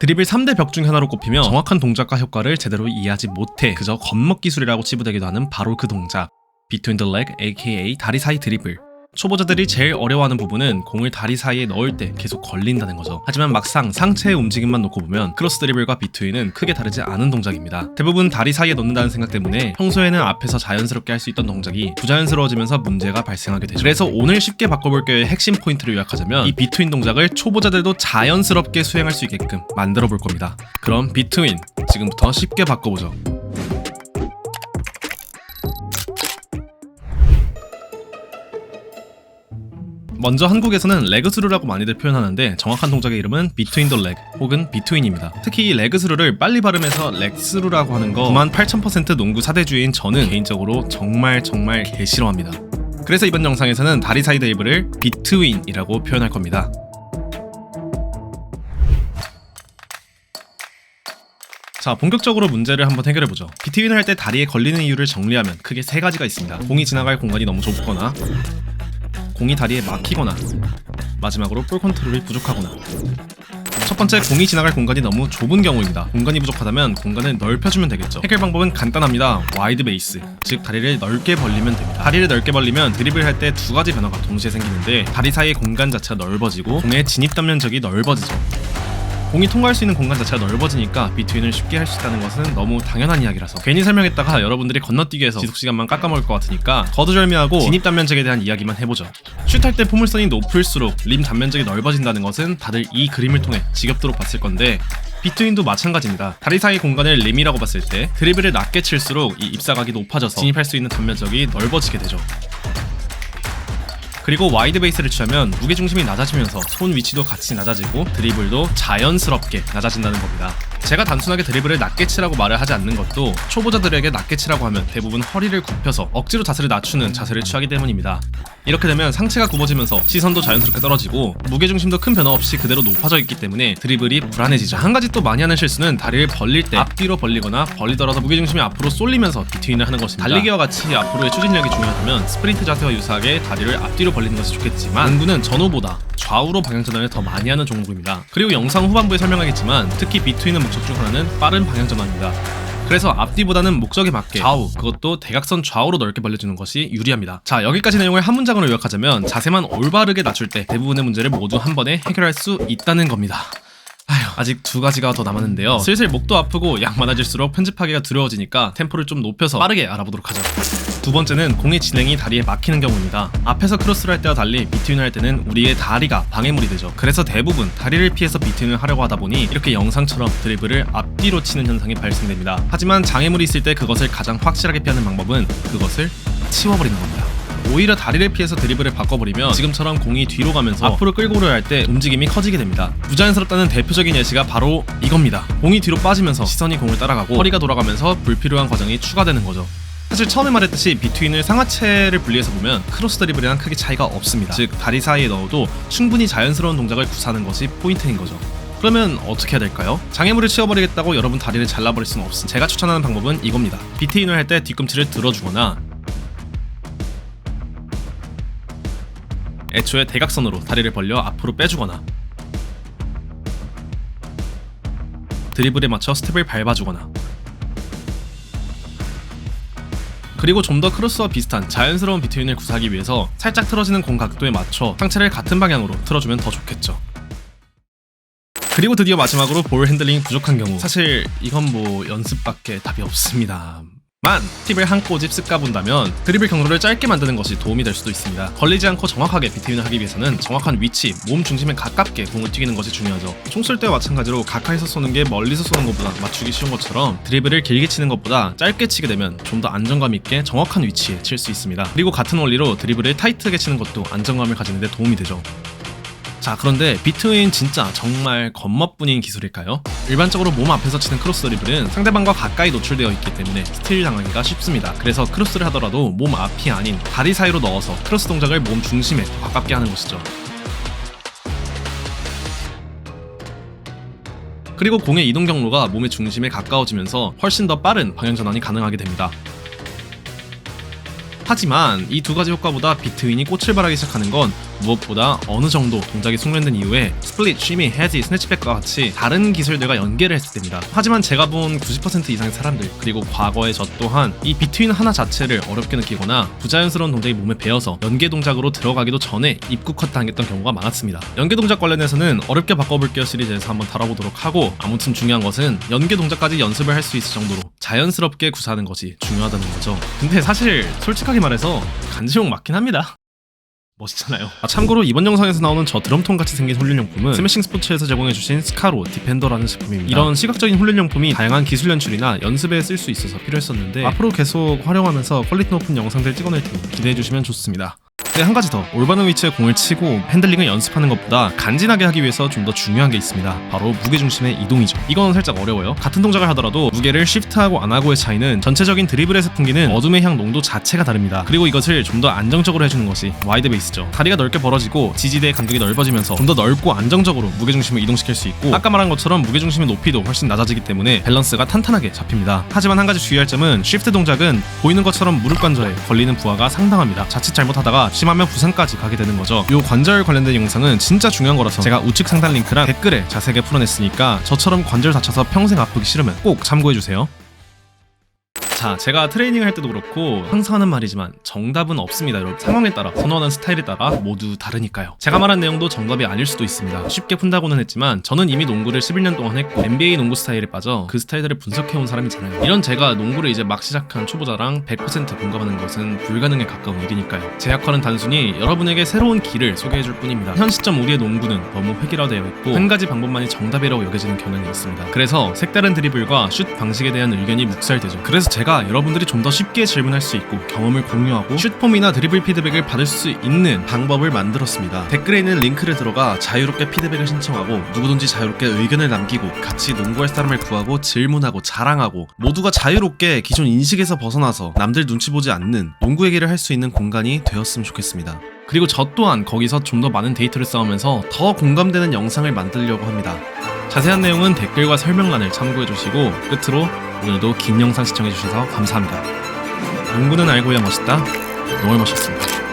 드리블 3대 벽 중 하나로 꼽히며 정확한 동작과 효과를 제대로 이해하지 못해 그저 겉멋 기술이라고 치부되기도 하는 바로 그 동작. Between the leg aka 다리 사이 드리블 초보자들이 제일 어려워하는 부분은 공을 다리 사이에 넣을 때 계속 걸린다는 거죠. 하지만 막상 상체의 움직임만 놓고 보면 크로스 드리블과 비트윈은 크게 다르지 않은 동작입니다. 대부분 다리 사이에 넣는다는 생각 때문에 평소에는 앞에서 자연스럽게 할 수 있던 동작이 부자연스러워지면서 문제가 발생하게 되죠. 그래서 오늘 쉽게 바꿔볼게요의 핵심 포인트를 요약하자면 이 비트윈 동작을 초보자들도 자연스럽게 수행할 수 있게끔 만들어 볼 겁니다. 그럼 비트윈 지금부터 쉽게 바꿔보죠. 먼저 한국에서는 레그스루라고 많이들 표현하는데 정확한 동작의 이름은 비트윈 더 leg 혹은 비트윈입니다. 특히 이 레그스루를 빨리 발음해서 렉스루라고 하는 거 9만 8,000% 농구 사대주의인 저는 개인적으로 정말 정말 개싫어합니다. 그래서 이번 영상에서는 다리 사이 드리블을 비트윈이라고 표현할 겁니다. 자, 본격적으로 문제를 한번 해결해보죠. 비트윈을 할 때 다리에 걸리는 이유를 정리하면 크게 세 가지가 있습니다. 공이 지나갈 공간이 너무 좁거나, 공이 다리에 막히거나, 마지막으로 볼 컨트롤이 부족하거나. 첫 번째, 공이 지나갈 공간이 너무 좁은 경우입니다. 공간이 부족하다면 공간을 넓혀주면 되겠죠. 해결 방법은 간단합니다. 와이드 베이스, 즉 다리를 넓게 벌리면 됩니다. 다리를 넓게 벌리면 드리블 할 때 두 가지 변화가 동시에 생기는데 다리 사이의 공간 자체가 넓어지고 공의 진입 단면적이 넓어지죠. 공이 통과할 수 있는 공간 자체가 넓어지니까 비트윈을 쉽게 할 수 있다는 것은 너무 당연한 이야기라서 괜히 설명했다가 여러분들이 건너뛰기 해서 지속 시간만 깎아먹을 것 같으니까 거두절미하고 진입 단면적에 대한 이야기만 해보죠. 슛할 때 포물선이 높을수록 림 단면적이 넓어진다는 것은 다들 이 그림을 통해 지겹도록 봤을 건데 비트윈도 마찬가지입니다. 다리 사이 공간을 림이라고 봤을 때 드리블을 낮게 칠수록 이 입사각이 높아져서 진입할 수 있는 단면적이 넓어지게 되죠. 그리고 와이드 베이스를 취하면 무게 중심이 낮아지면서 손 위치도 같이 낮아지고 드리블도 자연스럽게 낮아진다는 겁니다. 제가 단순하게 드리블을 낮게 치라고 말을 하지 않는 것도 초보자들에게 낮게 치라고 하면 대부분 허리를 굽혀서 억지로 자세를 낮추는 자세를 취하기 때문입니다. 이렇게 되면 상체가 굽어지면서 시선도 자연스럽게 떨어지고 무게 중심도 큰 변화 없이 그대로 높아져 있기 때문에 드리블이 불안해지죠. 한 가지 또 많이 하는 실수는 다리를 벌릴 때 앞뒤로 벌리거나 벌리더라도 무게 중심이 앞으로 쏠리면서 비트윈을 하는 것입니다. 달리기와 같이 앞으로의 추진력이 중요하다면 스프린트 자세와 유사하게 다리를 앞뒤로 벌리는 것이 좋겠지만 농구는 전후보다 좌우로 방향 전환을 더 많이 하는 종목입니다. 그리고 영상 후반부에 설명하겠지만 특히 비트윈 하나는 빠른 방향 전환입니다. 그래서 앞뒤보다는 목적에 맞게 좌우 그것도 대각선 좌우로 넓게 벌려주는 것이 유리합니다. 자 여기까지 내용을 한 문장으로 요약하자면 자세만 올바르게 낮출 때 대부분의 문제를 모두 한 번에 해결할 수 있다는 겁니다. 아직 두 가지가 더 남았는데요. 슬슬 목도 아프고 양 많아질수록 편집하기가 두려워지니까 템포를 좀 높여서 빠르게 알아보도록 하죠. 두 번째는 공의 진행이 다리에 막히는 경우입니다. 앞에서 크로스를 할 때와 달리 비트윈을 할 때는 우리의 다리가 방해물이 되죠. 그래서 대부분 다리를 피해서 비트윈을 하려고 하다 보니 이렇게 영상처럼 드리블을 앞뒤로 치는 현상이 발생됩니다. 하지만 장애물이 있을 때 그것을 가장 확실하게 피하는 방법은 그것을 치워버리는 겁니다. 오히려 다리를 피해서 드리블을 바꿔버리면 지금처럼 공이 뒤로 가면서 앞으로 끌고 오려 할 때 움직임이 커지게 됩니다. 부자연스럽다는 대표적인 예시가 바로 이겁니다. 공이 뒤로 빠지면서 시선이 공을 따라가고 허리가 돌아가면서 불필요한 과정이 추가되는 거죠. 사실 처음에 말했듯이 비트윈을 상하체를 분리해서 보면 크로스 드리블이랑 크게 차이가 없습니다. 즉 다리 사이에 넣어도 충분히 자연스러운 동작을 구사하는 것이 포인트인 거죠. 그러면 어떻게 해야 될까요? 장애물을 치워버리겠다고 여러분 다리를 잘라버릴 수는 없습니다. 제가 추천하는 방법은 이겁니다. 비트윈을 할 때 뒤꿈치를 들어주거나 애초에 대각선으로 다리를 벌려 앞으로 빼주거나 드리블에 맞춰 스텝을 밟아주거나 그리고 좀 더 크로스와 비슷한 자연스러운 비트윈을 구사하기 위해서 살짝 틀어지는 공 각도에 맞춰 상체를 같은 방향으로 틀어주면 더 좋겠죠. 그리고 드디어 마지막으로 볼 핸들링이 부족한 경우 사실 이건 뭐 연습밖에 답이 없습니다. 만 팁을 한 꼬집 쓱까 본다면 드리블 경로를 짧게 만드는 것이 도움이 될 수도 있습니다. 걸리지 않고 정확하게 비트윈을 하기 위해서는 정확한 위치, 몸 중심에 가깝게 공을 튀기는 것이 중요하죠. 총 쏠 때와 마찬가지로 가까이서 쏘는 게 멀리서 쏘는 것보다 맞추기 쉬운 것처럼 드리블을 길게 치는 것보다 짧게 치게 되면 좀 더 안정감 있게 정확한 위치에 칠 수 있습니다. 그리고 같은 원리로 드리블을 타이트하게 치는 것도 안정감을 가지는 데 도움이 되죠. 자 그런데 비트윈 진짜 정말 겉멋뿐인 기술일까요? 일반적으로 몸 앞에서 치는 크로스 드리블은 상대방과 가까이 노출되어 있기 때문에 스틸 당하기가 쉽습니다. 그래서 크로스를 하더라도 몸 앞이 아닌 다리 사이로 넣어서 크로스 동작을 몸 중심에 더 가깝게 하는 것이죠. 그리고 공의 이동 경로가 몸의 중심에 가까워지면서 훨씬 더 빠른 방향 전환이 가능하게 됩니다. 하지만 이 두 가지 효과보다 비트윈이 꽃을 발하기 시작하는 건 무엇보다 어느 정도 동작이 숙련된 이후에 스플릿, 쉬미, 헤지, 스네치백과 같이 다른 기술들과 연계를 했을 때입니다. 하지만 제가 본 90% 이상의 사람들 그리고 과거의 저 또한 이 비트윈 하나 자체를 어렵게 느끼거나 부자연스러운 동작이 몸에 배어서 연계 동작으로 들어가기도 전에 입국화 당했던 경우가 많았습니다. 연계 동작 관련해서는 어렵게 바꿔볼게요 시리즈에서 한번 다뤄보도록 하고 아무튼 중요한 것은 연계 동작까지 연습을 할 수 있을 정도로 자연스럽게 구사하는 것이 중요하다는 거죠. 근데 사실 솔직하게 말해서 간지용 맞긴 합니다. 멋있잖아요. 아, 참고로 이번 영상에서 나오는 저 드럼통 같이 생긴 훈련용품은 스매싱 스포츠에서 제공해주신 스카로 디펜더라는 제품입니다. 이런 시각적인 훈련용품이 다양한 기술 연출이나 연습에 쓸 수 있어서 필요했었는데 앞으로 계속 활용하면서 퀄리티 높은 영상들 찍어낼 테니 기대해주시면 좋습니다. 네, 한 가지 더. 올바른 위치에 공을 치고 핸들링을 연습하는 것보다 간지나게 하기 위해서 좀 더 중요한 게 있습니다. 바로 무게중심의 이동이죠. 이건 살짝 어려워요. 같은 동작을 하더라도 무게를 쉬프트하고 안 하고의 차이는 전체적인 드리블에서 풍기는 어둠의 향 농도 자체가 다릅니다. 그리고 이것을 좀 더 안정적으로 해주는 것이 와이드 베이스죠. 다리가 넓게 벌어지고 지지대의 간격이 넓어지면서 좀 더 넓고 안정적으로 무게중심을 이동시킬 수 있고 아까 말한 것처럼 무게중심의 높이도 훨씬 낮아지기 때문에 밸런스가 탄탄하게 잡힙니다. 하지만 한 가지 주의할 점은 쉬프트 동작은 보이는 것처럼 무릎 관절에 걸리는 부하가 상당합니다. 자칫 잘못하다가 심 하면 부상까지 가게 되는 거죠. 요 관절 관련된 영상은 진짜 중요한 거라서 제가 우측 상단 링크랑 댓글에 자세하게 풀어냈으니까 저처럼 관절 다쳐서 평생 아프기 싫으면 꼭 참고해주세요. 자, 제가 트레이닝을 할 때도 그렇고 항상 하는 말이지만 정답은 없습니다, 여러분. 상황에 따라 선호하는 스타일에 따라 모두 다르니까요. 제가 말한 내용도 정답이 아닐 수도 있습니다. 쉽게 푼다고는 했지만 저는 이미 농구를 11년 동안 했고 NBA 농구 스타일에 빠져 그 스타일들을 분석해온 사람이잖아요. 이런 제가 농구를 이제 막 시작한 초보자랑 100% 공감하는 것은 불가능에 가까운 일이니까요. 제 역할은 단순히 여러분에게 새로운 길을 소개해줄 뿐입니다. 현 시점 우리의 농구는 너무 획일화되어 있고 한 가지 방법만이 정답이라고 여겨지는 경향이 있습니다. 그래서 색다른 드리블과 슛 방식에 대한 의견이 묵살되죠. 그래서 제가 여러분들이 좀 더 쉽게 질문할 수 있고 경험을 공유하고 슛폼이나 드리블 피드백을 받을 수 있는 방법을 만들었습니다. 댓글에 있는 링크를 들어가 자유롭게 피드백을 신청하고 누구든지 자유롭게 의견을 남기고 같이 농구할 사람을 구하고 질문하고 자랑하고 모두가 자유롭게 기존 인식에서 벗어나서 남들 눈치 보지 않는 농구 얘기를 할 수 있는 공간이 되었으면 좋겠습니다. 그리고 저 또한 거기서 좀 더 많은 데이터를 쌓으면서 더 공감되는 영상을 만들려고 합니다. 자세한 내용은 댓글과 설명란을 참고해 주시고 끝으로 오늘도 긴 영상 시청해 주셔서 감사합니다. 농구는 알고야 멋있다. 농을 멋있습니다.